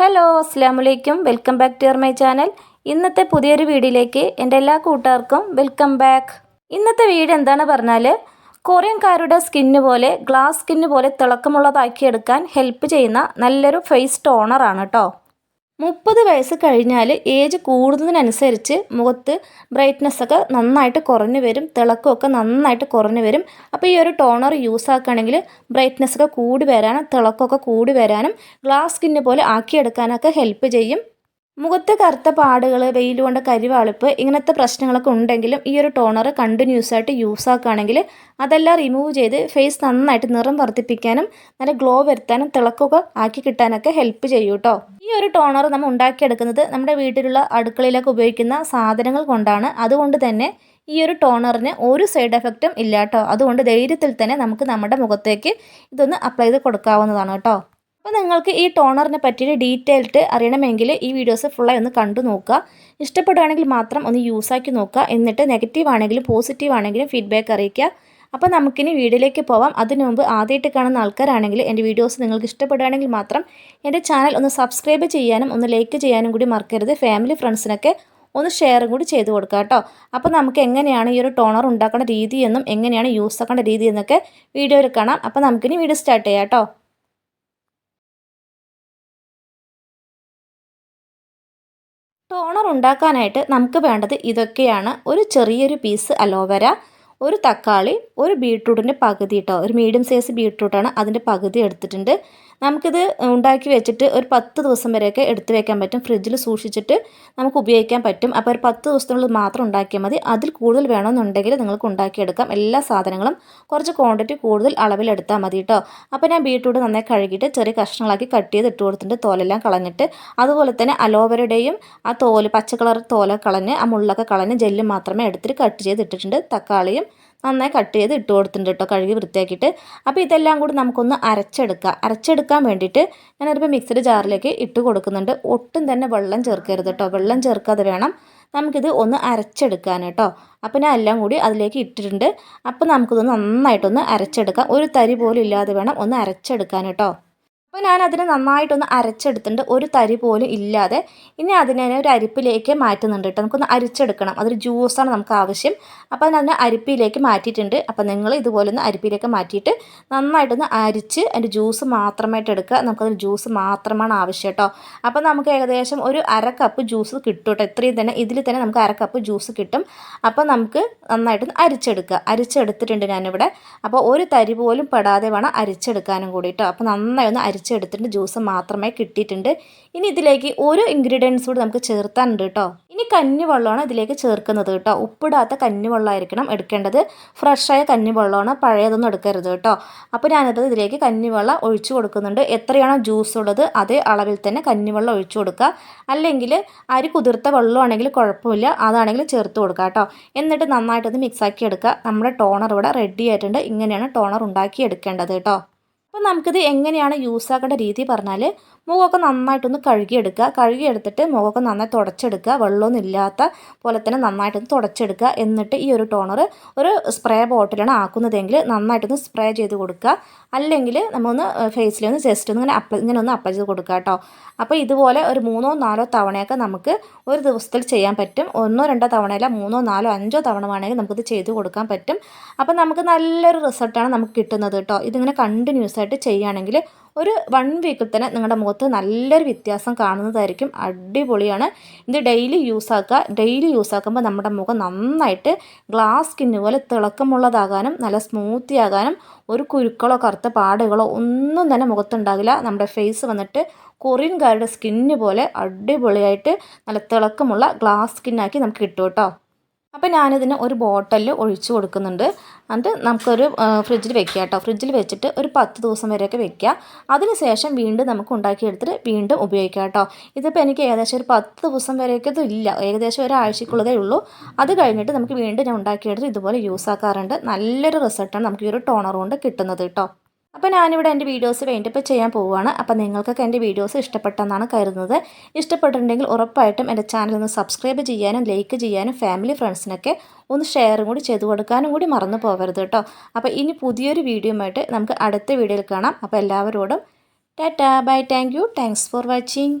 Hello അസ്സാം വലൈക്കും welcome back to my channel. ഇന്നത്തെ പുതിയൊരു വീഡിയോയിലേക്ക് എന്റെ എല്ലാ കൂട്ടുകാർക്കും വെൽക്കം ബാക്ക്. ഇന്നത്തെ വീഡിയോ എന്താണ് പറഞ്ഞാൽ കൊറിയൻകാരുടെ സ്കിന്ന് പോലെ ഗ്ലാസ് സ്കിന്ന് പോലെ തിളക്കമുള്ളതാക്കിയെടുക്കാൻ ഹെൽപ്പ് ചെയ്യുന്ന നല്ലൊരു ഫേസ് ടോണറാണ് കേട്ടോ. മുപ്പത് വയസ്സ് കഴിഞ്ഞാൽ ഏജ് കൂടുന്നതിനനുസരിച്ച് മുഖത്ത് ബ്രൈറ്റ്നസ് ഒക്കെ നന്നായിട്ട് കുറഞ്ഞു വരും തിളക്കമൊക്കെ നന്നായിട്ട് കുറഞ്ഞു വരും. അപ്പോൾ ഈ ഒരു ടോണർ യൂസ് ആക്കുകയാണെങ്കിൽ ബ്രൈറ്റ്നസ് ഒക്കെ കൂടി വരാനും തിളക്കമൊക്കെ കൂടി വരാനും ഗ്ലാസ് സ്കിന്ന് പോലെ ആക്കിയെടുക്കാനൊക്കെ ഹെൽപ്പ് ചെയ്യും. മുഖത്ത് കറുത്ത പാടുകൾ വെയിൽ കൊണ്ട് കരിവാളിപ്പ് ഇങ്ങനത്തെ പ്രശ്നങ്ങളൊക്കെ ഉണ്ടെങ്കിലും ഈ ഒരു ടോണർ കണ്ടിന്യൂസ് ആയിട്ട് യൂസ് ആക്കുകയാണെങ്കിൽ അതെല്ലാം റിമൂവ് ചെയ്ത് ഫേസ് നന്നായിട്ട് നിറം വർദ്ധിപ്പിക്കാനും നല്ല ഗ്ലോ വരുത്താനും തിളക്കൊക്കെ ആക്കി കിട്ടാനൊക്കെ ഹെൽപ്പ് ചെയ്യും കേട്ടോ ഈ ഒരു ടോണർ നമ്മൾ ഉണ്ടാക്കിയെടുക്കുന്നത് നമ്മുടെ വീട്ടിലുള്ള അടുക്കളയിലൊക്കെ ഉപയോഗിക്കുന്ന സാധനങ്ങൾ കൊണ്ടാണ്. അതുകൊണ്ട് തന്നെ ഈ ഒരു ടോണറിന് ഒരു സൈഡ് എഫക്റ്റും ഇല്ല കേട്ടോ അതുകൊണ്ട് ധൈര്യത്തിൽ തന്നെ നമുക്ക് നമ്മുടെ മുഖത്തേക്ക് ഇതൊന്ന് അപ്ലൈ ചെയ്ത് കൊടുക്കാവുന്നതാണ് കേട്ടോ അപ്പോൾ നിങ്ങൾക്ക് ഈ ടോണറിനെ പറ്റിയിട്ട് ഡീറ്റെയിൽഡ് അറിയണമെങ്കിൽ ഈ വീഡിയോസ് ഫുള്ളായി ഒന്ന് കണ്ടു നോക്കുക. ഇഷ്ടപ്പെടുകയാണെങ്കിൽ മാത്രം ഒന്ന് യൂസാക്കി നോക്കുക. എന്നിട്ട് നെഗറ്റീവ് ആണെങ്കിലും പോസിറ്റീവ് ആണെങ്കിലും ഫീഡ്ബാക്ക് അറിയിക്കുക. അപ്പോൾ നമുക്കിനി വീഡിയോയിലേക്ക് പോവാം. അതിനു മുമ്പ് ആദ്യമായിട്ട് കാണുന്ന ആൾക്കാരാണെങ്കിൽ എന്റെ വീഡിയോസ് നിങ്ങൾക്ക് ഇഷ്ടപ്പെടുകയാണെങ്കിൽ മാത്രം എന്റെ ചാനൽ ഒന്ന് സബ്സ്ക്രൈബ് ചെയ്യാനും ഒന്ന് ലൈക്ക് ചെയ്യാനും കൂടി മറക്കരുത്. ഫാമിലി ഫ്രണ്ട്സിനൊക്കെ ഒന്ന് ഷെയറും കൂടി ചെയ്ത് കൊടുക്കുക കേട്ടോ. അപ്പോൾ നമുക്ക് എങ്ങനെയാണ് ഈ ഒരു ടോണർ ഉണ്ടാക്കേണ്ട രീതിയെന്നും എങ്ങനെയാണ് യൂസ് ആക്കേണ്ട രീതി എന്നൊക്കെ വീഡിയോയിൽ കാണാം. അപ്പോൾ നമുക്കിനി വീഡിയോ സ്റ്റാർട്ട് ചെയ്യാം കേട്ടോ. ടോണർ ഉണ്ടാക്കാനായിട്ട് നമുക്ക് വേണ്ടത് ഇതൊക്കെയാണ്. ഒരു ചെറിയൊരു പീസ് അലോവര ഒരു തക്കാളി ഒരു ബീട്രൂട്ടിന്റെ പകുതി കേട്ടോ ഒരു മീഡിയം സൈസ് ബീട്രൂട്ടാണ് അതിന്റെ പകുതി എടുത്തിട്ടുണ്ട്. നമുക്കിത് ഉണ്ടാക്കി വെച്ചിട്ട് ഒരു പത്ത് ദിവസം വരെയൊക്കെ എടുത്തു വെക്കാൻ പറ്റും. ഫ്രിഡ്ജിൽ സൂക്ഷിച്ചിട്ട് നമുക്ക് ഉപയോഗിക്കാൻ പറ്റും. അപ്പോൾ ഒരു പത്ത് ദിവസത്തിനുള്ളിൽ മാത്രം ഉണ്ടാക്കിയാൽ മതി. അതിൽ കൂടുതൽ വേണമെന്നുണ്ടെങ്കിൽ നിങ്ങൾക്ക് ഉണ്ടാക്കിയെടുക്കാം. എല്ലാ സാധനങ്ങളും കുറച്ച് ക്വാണ്ടിറ്റി കൂടുതൽ അളവിലെടുത്താൽ മതി കേട്ടോ. അപ്പോൾ ഞാൻ ബീട്രൂട്ട് നന്നായി കഴുകിയിട്ട് ചെറിയ കഷ്ണങ്ങളാക്കി കട്ട് ചെയ്ത് ഇട്ട് കൊടുത്തിട്ട് തോലെല്ലാം കളഞ്ഞിട്ട് അതുപോലെ തന്നെ അലോവരയുടെയും ആ തോൽ പച്ചക്കളർ കളർ തോല കളഞ്ഞ് ആ മുള്ളൊക്കെ കളഞ്ഞ് ജെല്ല് മാത്രമേ എടുത്തിട്ട് കട്ട് ചെയ്ത് ഇട്ടിട്ടുണ്ട്. തക്കാളിയും നന്നായി കട്ട് ചെയ്ത് ഇട്ട് കൊടുത്തിട്ടുണ്ട് കേട്ടോ കഴുകി വൃത്തിയാക്കിയിട്ട്. അപ്പോൾ ഇതെല്ലാം കൂടി നമുക്കൊന്ന് അരച്ചെടുക്കാം. അരച്ചെടുക്കാൻ വേണ്ടിയിട്ട് ഞാനതിപ്പോൾ മിക്സഡ് ജാറിലേക്ക് ഇട്ട് കൊടുക്കുന്നുണ്ട്. ഒട്ടും തന്നെ വെള്ളം ചേർക്കരുത് കേട്ടോ വെള്ളം ചേർക്കാതെ വേണം നമുക്കിത് ഒന്ന് അരച്ചെടുക്കാൻ കേട്ടോ അപ്പോൾ ഞാൻ എല്ലാം കൂടി അതിലേക്ക് ഇട്ടിട്ടുണ്ട്. അപ്പോൾ നമുക്കിതൊന്ന് നന്നായിട്ടൊന്ന് അരച്ചെടുക്കാം. ഒരു തരി പോലും ഇല്ലാതെ വേണം ഒന്ന് അരച്ചെടുക്കാൻ കേട്ടോ അപ്പോൾ ഞാൻ അതിനെ നന്നായിട്ടൊന്ന് അരച്ചെടുത്തിട്ടുണ്ട്. ഒരു തരി പോലും ഇല്ലാതെ. ഇനി അതിനെ ഒരു അരിപ്പിലേക്ക് മാറ്റുന്നുണ്ട് കേട്ടോ. നമുക്കൊന്ന് അരിച്ചെടുക്കണം. അതൊരു ജ്യൂസാണ് നമുക്ക് ആവശ്യം. അപ്പോൾ അതിനെ അരിപ്പിലേക്ക് മാറ്റിയിട്ടുണ്ട്. അപ്പോൾ നിങ്ങൾ ഇതുപോലെ ഒന്ന് അരിപ്പിലേക്ക് മാറ്റിയിട്ട് നന്നായിട്ടൊന്ന് അരിച്ച് അതിന്റെ ജ്യൂസ് മാത്രമായിട്ട് എടുക്കുക. നമുക്കതിന് ജ്യൂസ് മാത്രമാണ് ആവശ്യം കേട്ടോ. അപ്പോൾ നമുക്ക് ഏകദേശം ഒരു അര കപ്പ് ജ്യൂസ് കിട്ടും കേട്ടോ. ഇത്രയും തന്നെ ഇതിൽ തന്നെ നമുക്ക് അര കപ്പ് ജ്യൂസ് കിട്ടും. അപ്പോൾ നമുക്ക് നന്നായിട്ടൊന്ന് അരിച്ചെടുക്കുക. അരിച്ചെടുത്തിട്ടുണ്ട് ഞാനിവിടെ. അപ്പോൾ ഒരു തരി പോലും പെടാതെ വേണം അരിച്ചെടുക്കാനും കൂടി കേട്ടോ. അപ്പോൾ നന്നായി ഒന്ന് അരിച്ചെടുത്തിട്ട് ജ്യൂസ് മാത്രമേ കിട്ടിയിട്ടുണ്ട്. ഇനി ഇതിലേക്ക് ഒരു ഇൻഗ്രീഡിയൻസ് കൂടി നമുക്ക് ചേർത്താനുണ്ട് കേട്ടോ. ഇനി കഞ്ഞിവെള്ളമാണ് ഇതിലേക്ക് ചേർക്കുന്നത് കേട്ടോ. ഉപ്പിടാത്ത കഞ്ഞിവെള്ളമായിരിക്കണം എടുക്കേണ്ടത്. ഫ്രഷായ കഞ്ഞിവെള്ളമാണ് പഴയതൊന്നും എടുക്കരുത് കേട്ടോ. അപ്പോൾ ഞാനത് ഇതിലേക്ക് കഞ്ഞിവെള്ളം ഒഴിച്ചു കൊടുക്കുന്നുണ്ട്. എത്രയാണോ ജ്യൂസ് ഉള്ളത് അതേ അളവിൽ തന്നെ കഞ്ഞിവെള്ളം ഒഴിച്ചു കൊടുക്കുക. അല്ലെങ്കിൽ അരി കുതിർത്ത വെള്ളമാണെങ്കിൽ കുഴപ്പമില്ല അതാണെങ്കിൽ ചേർത്ത് കൊടുക്കുക കേട്ടോ. എന്നിട്ട് നന്നായിട്ടൊന്ന് മിക്സാക്കി എടുക്കുക. നമ്മുടെ ടോണർ ഇവിടെ റെഡി ആയിട്ടുണ്ട്. ഇങ്ങനെയാണ് ടോണർ ഉണ്ടാക്കി എടുക്കേണ്ടത് കേട്ടോ. അപ്പോൾ നമുക്കിത് എങ്ങനെയാണ് യൂസ് ആക്കേണ്ട രീതി പറഞ്ഞാൽ മുഖമൊക്കെ നന്നായിട്ടൊന്ന് കഴുകിയെടുക്കുക. കഴുകിയെടുത്തിട്ട് മുഖമൊക്കെ നന്നായി തുടച്ചെടുക്കുക. വെള്ളമൊന്നും ഇല്ലാത്ത പോലെ തന്നെ നന്നായിട്ടൊന്ന് തുടച്ചെടുക്കുക. എന്നിട്ട് ഈ ഒരു ടോണർ ഒരു സ്പ്രേ ബോട്ടിലാണ് ആക്കുന്നതെങ്കിൽ നന്നായിട്ടൊന്ന് സ്പ്രേ ചെയ്ത് കൊടുക്കുക. അല്ലെങ്കിൽ നമ്മൊന്ന് ഫേസിലൊന്ന് ജസ്റ്റ് ഒന്ന് ഇങ്ങനെ അപ്ലൈ ഇങ്ങനെ ഒന്ന് അപ്ലൈ ചെയ്ത് കൊടുക്കുക കേട്ടോ. അപ്പോൾ ഇതുപോലെ ഒരു മൂന്നോ നാലോ തവണയൊക്കെ നമുക്ക് ഒരു ദിവസത്തിൽ ചെയ്യാൻ പറ്റും. ഒന്നോ രണ്ടോ തവണയല്ല മൂന്നോ നാലോ അഞ്ചോ തവണ വേണമെങ്കിൽ നമുക്കിത് ചെയ്ത് കൊടുക്കാൻ പറ്റും. അപ്പോൾ നമുക്ക് നല്ലൊരു റിസൾട്ടാണ് നമുക്ക് കിട്ടുന്നത് കേട്ടോ. ഇതിങ്ങനെ കണ്ടിന്യൂസ് ആയിട്ട് ചെയ്യുകയാണെങ്കിൽ ഒരു വൺ വീക്കിൽ തന്നെ നിങ്ങളുടെ മുഖത്ത് നല്ലൊരു വ്യത്യാസം കാണുന്നതായിരിക്കും. അടിപൊളിയാണ്. ഇത് ഡെയിലി യൂസ് ആക്കുക. ഡെയിലി യൂസ് ആക്കുമ്പോൾ നമ്മുടെ മുഖം നന്നായിട്ട് ഗ്ലാസ് സ്കിന്ന് പോലെ തിളക്കമുള്ളതാകാനും നല്ല സ്മൂത്തി ആകാനും ഒരു കുരുക്കളോ കറുത്ത പാടുകളോ ഒന്നും തന്നെ മുഖത്തുണ്ടാകില്ല. നമ്മുടെ ഫേസ് വന്നിട്ട് കൊറിയൻകാരുടെ സ്കിന്ന് പോലെ അടിപൊളിയായിട്ട് നല്ല തിളക്കമുള്ള ഗ്ലാസ് സ്കിന്നാക്കി നമുക്ക് കിട്ടും കേട്ടോ. അപ്പോൾ ഞാനിതിന് ഒരു ബോട്ടലിൽ ഒഴിച്ച് കൊടുക്കുന്നുണ്ട്. എന്നിട്ട് നമുക്കൊരു ഫ്രിഡ്ജിൽ വെക്കുക കേട്ടോ. ഫ്രിഡ്ജിൽ വെച്ചിട്ട് ഒരു പത്ത് ദിവസം വരെയൊക്കെ വെക്കുക. അതിന് ശേഷം വീണ്ടും നമുക്ക് ഉണ്ടാക്കിയെടുത്തിട്ട് വീണ്ടും ഉപയോഗിക്കാം കേട്ടോ. ഇതിപ്പോൾ എനിക്ക് ഏകദേശം ഒരു പത്ത് ദിവസം വരെയൊക്കെ ഇതില്ല ഏകദേശം ഒരാഴ്ചക്കുള്ളതേ ഉള്ളൂ. അത് കഴിഞ്ഞിട്ട് നമുക്ക് വീണ്ടും ഞാൻ ഉണ്ടാക്കിയെടുത്ത് ഇതുപോലെ യൂസ് ആക്കാറുണ്ട്. നല്ലൊരു റിസൾട്ടാണ് നമുക്ക് ഈ ഒരു ടോണർ കൊണ്ട് കിട്ടുന്നത് കേട്ടോ. അപ്പോൾ ഞാനിവിടെ എന്റെ വീഡിയോസ് വേണ്ടിപ്പോൾ ചെയ്യാൻ പോവുകയാണ്. അപ്പോൾ നിങ്ങൾക്കൊക്കെ എന്റെ വീഡിയോസ് ഇഷ്ടപ്പെട്ടെന്നാണ് കരുതുന്നത്. ഇഷ്ടപ്പെട്ടിട്ടുണ്ടെങ്കിൽ ഉറപ്പായിട്ടും എന്റെ ചാനൽ ഒന്ന് സബ്സ്ക്രൈബ് ചെയ്യാനും ലൈക്ക് ചെയ്യാനും ഫാമിലി ഫ്രണ്ട്സിനൊക്കെ ഒന്ന് ഷെയറും കൂടി ചെയ്തു കൊടുക്കാനും കൂടി മറന്നു പോകരുത് കേട്ടോ. അപ്പോൾ ഇനി പുതിയൊരു വീഡിയോയുമായിട്ട് നമുക്ക് അടുത്ത വീഡിയോയിൽ കാണാം. അപ്പോൾ എല്ലാവരോടും tata bye thank you thanks for watching